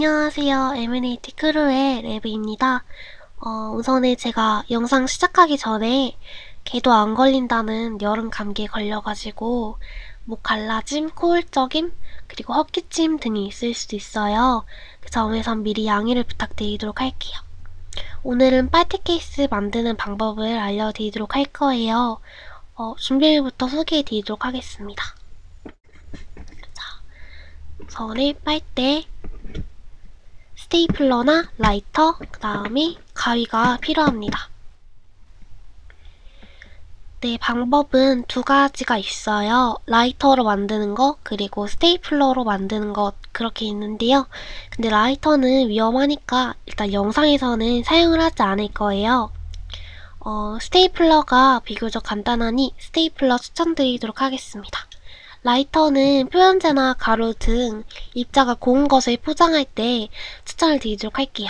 안녕하세요. M&AT 크루의 레브입니다. 어, 우선에 제가 영상 시작하기 전에 개도 안 걸린다는 여름 감기에 걸려가지고 목 갈라짐, 코울적임, 그리고 헛기침 등이 있을 수도 있어요. 그 점에선 미리 양해를 부탁드리도록 할게요. 오늘은 빨대 케이스 만드는 방법을 알려드리도록 할 거예요. 어, 준비물부터 소개해드리도록 하겠습니다. 자, 우선에 빨대, 스테이플러나 라이터, 그 다음에 가위가 필요합니다. 네, 방법은 두 가지가 있어요. 라이터로 만드는 거, 그리고 스테이플러로 만드는 것, 그렇게 있는데요. 근데 라이터는 위험하니까 일단 영상에서는 사용을 하지 않을 거예요. 어, 스테이플러가 비교적 간단하니 스테이플러 추천드리도록 하겠습니다. 라이터는 표현제나 가루 등 입자가 고운 것을 포장할 때 추천을 드리도록 할게요.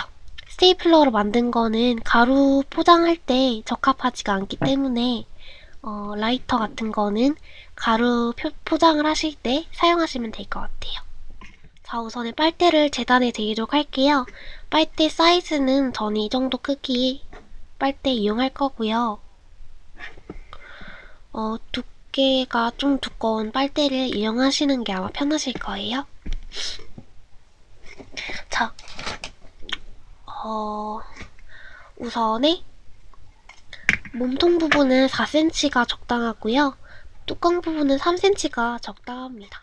스테이플러로 만든 거는 가루 포장할 때 적합하지가 않기 때문에 어, 라이터 같은 거는 가루 포장을 하실 때 사용하시면 될 것 같아요. 자, 우선에 빨대를 재단해 드리도록 할게요. 빨대 사이즈는 저는 이 정도 크기 빨대 이용할 거고요. 어, 두 께가 좀 두꺼운 빨대를 이용하시는 게 아마 편하실 거예요. 자, 어, 우선에 몸통 부분은 4cm가 적당하고요. 뚜껑 부분은 3cm가 적당합니다.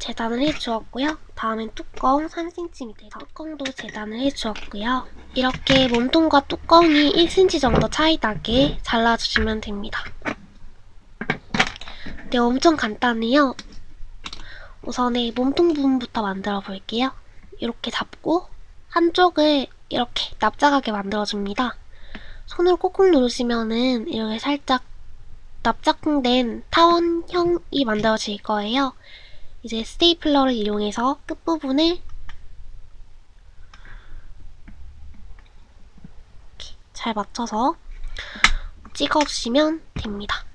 재단을 해주었고요. 다음엔 뚜껑 3cm 뚜껑도 재단을 해주었고요. 이렇게 몸통과 뚜껑이 1cm 정도 차이 나게 잘라주시면 됩니다. 네, 엄청 간단해요. 우선에 몸통 부분부터 만들어 볼게요. 이렇게 잡고 한쪽을 이렇게 납작하게 만들어줍니다. 손을 꾹꾹 누르시면은 이렇게 살짝 납작된 타원형이 만들어질 거예요. 이제 스테이플러를 이용해서 끝부분을 잘 맞춰서 찍어주시면 됩니다.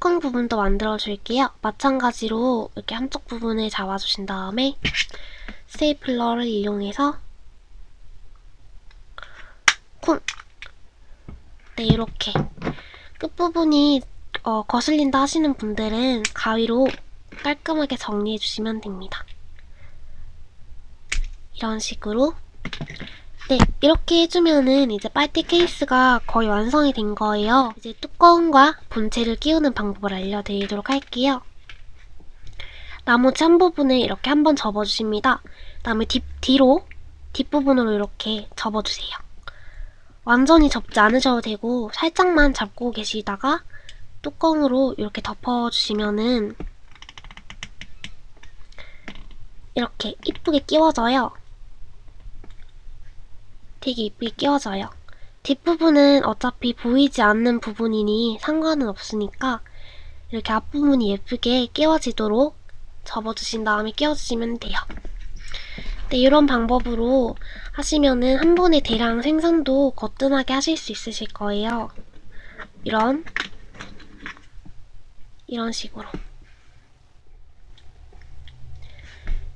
뚜껑 부분도 만들어 줄게요. 마찬가지로 이렇게 한쪽 부분을 잡아주신 다음에 스테이플러를 이용해서 쿵! 네, 이렇게 끝부분이 어, 거슬린다 하시는 분들은 가위로 깔끔하게 정리해 주시면 됩니다. 이런 식으로 네, 이렇게 해주면은 이제 빨대 케이스가 거의 완성이 된 거예요. 이제 뚜껑과 본체를 끼우는 방법을 알려드리도록 할게요. 나머지 한 부분을 이렇게 한번 접어주십니다. 다음에 뒤, 뒤로 뒷부분으로 이렇게 접어주세요. 완전히 접지 않으셔도 되고 살짝만 잡고 계시다가 뚜껑으로 이렇게 덮어주시면은 이렇게 이쁘게 끼워져요. 되게 이쁘게 끼워져요. 뒷부분은 어차피 보이지 않는 부분이니 상관은 없으니까 이렇게 앞부분이 예쁘게 끼워지도록 접어주신 다음에 끼워주시면 돼요. 네, 이런 방법으로 하시면은 한 번에 대량 생산도 거뜬하게 하실 수 있으실 거예요. 이런 이런 식으로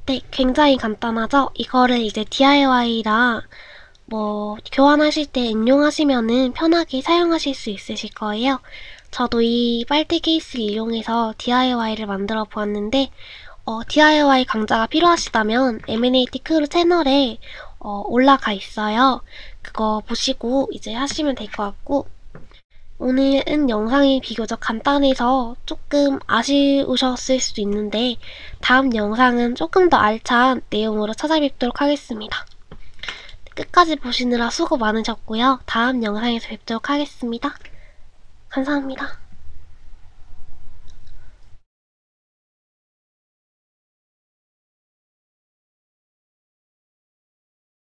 네, 굉장히 간단하죠? 이거를 이제 DIY랑 뭐 교환하실 때 응용하시면은 편하게 사용하실 수 있으실 거예요. 저도 이 빨대 케이스를 이용해서 DIY를 만들어 보았는데 어, DIY 강좌가 필요하시다면 M&AT 크루 채널에 어, 올라가 있어요. 그거 보시고 이제 하시면 될 것 같고 오늘은 영상이 비교적 간단해서 조금 아쉬우셨을 수도 있는데 다음 영상은 조금 더 알찬 내용으로 찾아뵙도록 하겠습니다. 끝까지 보시느라 수고 많으셨고요. 다음 영상에서 뵙도록 하겠습니다. 감사합니다.